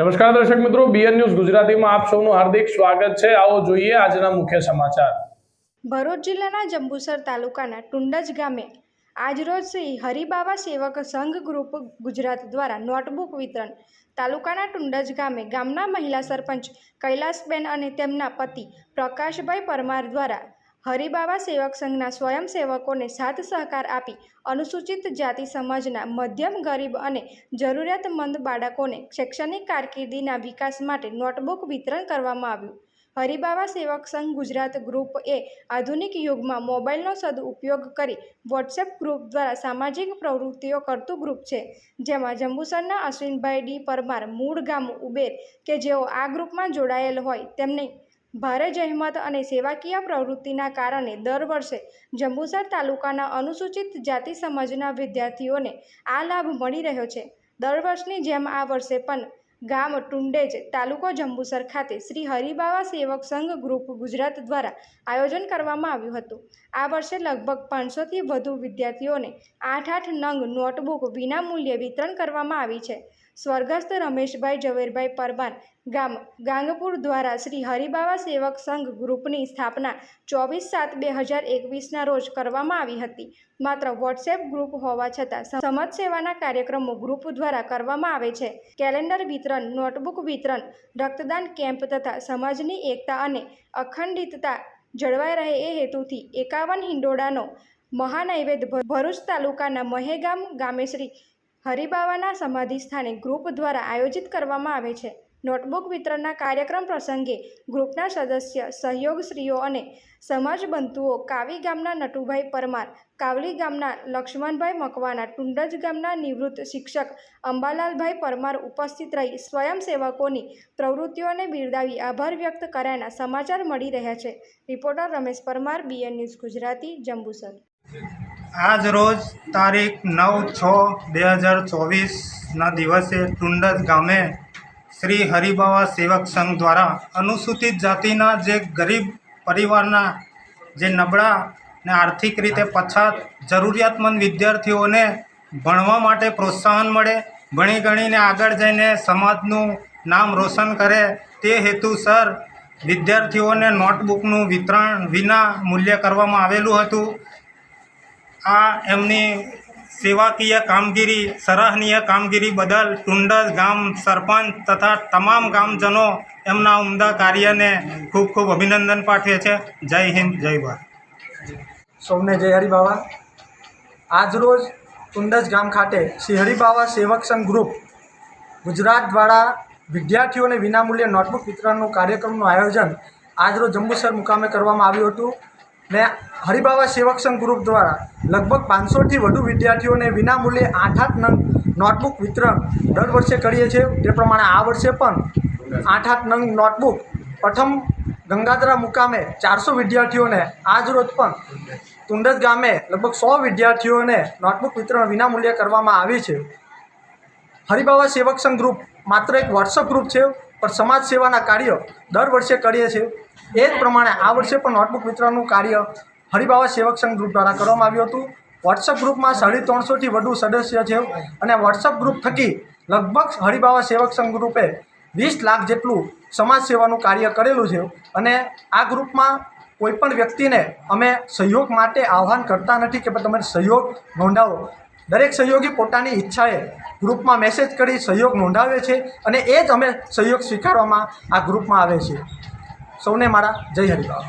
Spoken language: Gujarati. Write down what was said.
નમસ્કાર દર્શક મિત્રો બીએન ન્યૂઝ ગુજરાતીમાં આપ સૌનું હાર્દિક સ્વાગત છે. આવો જોઈએ આજના મુખ્ય સમાચાર. ભરૂચ જિલ્લાના જંબુસર તાલુકાના ટુંડજ ગામે આજરોજ શ્રી હરિબાબા સેવક સંઘ ગ્રુપ ગુજરાત દ્વારા નોટબુક વિતરણ તાલુકાના ટુંડજ ગામે ગામના મહિલા સરપંચ કૈલાસબેન અને તેમના પતિ પ્રકાશભાઈ પરમાર દ્વારા હરિબાબા સેવક સંઘના સ્વયંસેવકોને સાથ સહકાર આપી અનુસૂચિત જાતિ સમાજના મધ્યમ, ગરીબ અને જરૂરિયાતમંદ બાળકોને શૈક્ષણિક કારકિર્દીના વિકાસ માટે નોટબુક વિતરણ કરવામાં આવ્યું. હરિબાબા સેવક સંઘ ગુજરાત ગ્રુપ એ આધુનિક યુગમાં મોબાઈલનો સદઉપયોગ કરી વોટ્સએપ ગ્રુપ દ્વારા સામાજિક પ્રવૃત્તિઓ કરતું ગ્રુપ છે, જેમાં જંબુસરના અશ્વિનભાઈ ડી પરમાર મૂળ ગામ ઉબેર કે જેઓ આ ગ્રુપમાં જોડાયેલ હોય તેમની ભારે જહેમત અને સેવાકીય પ્રવૃત્તિના કારણે દર વર્ષે જંબુસર તાલુકાના અનુસૂચિત જાતિ સમાજના વિદ્યાર્થીઓને આ લાભ મળી રહ્યો છે. દર વર્ષની જેમ આ વર્ષે પણ ગામ ટુંડેજ તાલુકો જંબુસર ખાતે શ્રી હરિબાવા સેવક સંઘ ગ્રુપ ગુજરાત દ્વારા આયોજન કરવામાં આવ્યું હતું. આ વર્ષે લગભગ પાંચસોથી વધુ વિદ્યાર્થીઓને આઠ આઠ નંગ નોટબુક વિનામૂલ્યે વિતરણ કરવામાં આવી છે. સ્વર્ગસ્થ રમેશભાઈ ઝવેરભાઈ પરમાર ગામ. ગાંગપુર દ્વારા શ્રી હરિબાવા સેવક સંઘ ગ્રુપની સ્થાપના ચોવીસ સાત બે હજાર એકવીસના રોજ કરવામાં આવી હતી. માત્ર વોટ્સએપ ગ્રુપ હોવા છતાં સમાજ સેવાના કાર્યક્રમો ગ્રુપ દ્વારા કરવામાં આવે છે. કેલેન્ડર વિતરણ, નોટબુક વિતરણ, રક્તદાન કેમ્પ તથા સમાજની એકતા અને અખંડિતતા જળવાઈ રહે એ હેતુથી એકાવન હિંડોળાનો મહાનૈવેદ્ય ભરૂચ તાલુકાના મહેગામ ગામે શ્રી હરિબાવાના સમાધિ સ્થાને ગ્રુપ દ્વારા આયોજિત કરવામાં આવે છે. નોટબુક વિતરણના કાર્યક્રમ પ્રસંગે ગ્રુપના સદસ્ય, સહયોગશ્રીઓ અને સમાજબંધુઓ કાવી ગામના નટુભાઈ પરમાર, કાવલી ગામના લક્ષ્મણભાઈ મકવાના ટુંડજ ગામના નિવૃત્ત શિક્ષક અંબાલાલભાઈ પરમાર ઉપસ્થિત રહી સ્વયંસેવકોની પ્રવૃત્તિઓને બિરદાવી આભાર વ્યક્ત કર્યાના સમાચાર મળી રહ્યા છે. Reporter Ramesh Parmar, B N news Gujarati, Jambusar. આજ રોજ તારીખ નવ છ બે હજાર ચોવીસના દિવસે ટુંડજ ગામે શ્રી હરિબાવા સેવક સંઘ દ્વારા અનુસૂચિત જાતિના જે ગરીબ પરિવારના જે નબળા ને આર્થિક રીતે પછાત જરૂરિયાતમંદ વિદ્યાર્થીઓને ભણવા માટે પ્રોત્સાહન મળે, ભણી ગણીને આગળ જઈને સમાજનું નામ રોશન કરે, તે હેતુસર વિદ્યાર્થીઓને નોટબુકનું વિતરણ વિના મૂલ્ય કરવામાં આવેલું હતું. આ એમની સેવાકીય કામગીરી, સરાહનીય કામગીરી બદલ ટુંડસ ગામ સરપંચ તથા તમામ ગામજનો એમના ઉમદા કાર્યને ખૂબ ખૂબ અભિનંદન પાઠવે છે. જય હિન્દ, જય ભારત. સૌને જય હરિબાવા. આજરોજ ટુંડસ ગામ ખાતે શ્રી હરિબાવા સેવક સંઘ ગ્રુપ ગુજરાત દ્વારા વિદ્યાર્થીઓને વિનામૂલ્યે નોટબુક વિતરણનું કાર્યક્રમનું આયોજન આજરોજ જંબુસર મુકામે કરવામાં આવ્યું હતું. ને હરિબાવા સેવક સંઘ ગ્રુપ દ્વારા લગભગ પાંચસોથી વધુ વિદ્યાર્થીઓને વિનામૂલ્યે આઠ આઠ નોટબુક વિતરણ દર વર્ષે કરીએ છીએ. તે પ્રમાણે આ વર્ષે પણ આઠ આઠ નંગ નોટબુક પ્રથમ ગંગાધરા મુકામે ચારસો વિદ્યાર્થીઓને આજરોજ પણ તુંડજ ગામે લગભગ સો વિદ્યાર્થીઓને નોટબુક વિતરણ વિનામૂલ્યે કરવામાં આવી છે. હરિબાવા સેવક સંઘ ગ્રુપ માત્ર એક વોટ્સઅપ ગ્રુપ છે. પણ સમાજ સેવાના કાર્ય દર વર્ષે કરીએ છીએ. એ જ પ્રમાણે આ વર્ષે પણ નોટબુક વિતરણનું કાર્ય હરિબાવા સેવક સંઘ ગ્રુપ દ્વારા કરવામાં આવ્યું હતું. વોટ્સઅપ ગ્રુપમાં સાડી ત્રણસોથી વધુ સદસ્ય છે અને વોટ્સઅપ ગ્રુપ થકી લગભગ હરિબાવા સેવક સંઘ ગ્રુપે વીસ લાખ જેટલું સમાજ સેવાનું કાર્ય કરેલું છે અને આ ગ્રુપમાં કોઈપણ વ્યક્તિને અમે સહયોગ માટે આહ્વાન કરતા નથી કે તમે સહયોગ નોંધાવો. દરેક સહયોગી પોતાની ઈચ્છાએ ગ્રુપમાં મેસેજ કરી સહયોગ નોંધાવે છે અને એ જ અમે સહયોગ સ્વીકારવામાં આ ગ્રુપમાં આવે છે. સૌને મારા જય હરિભાવ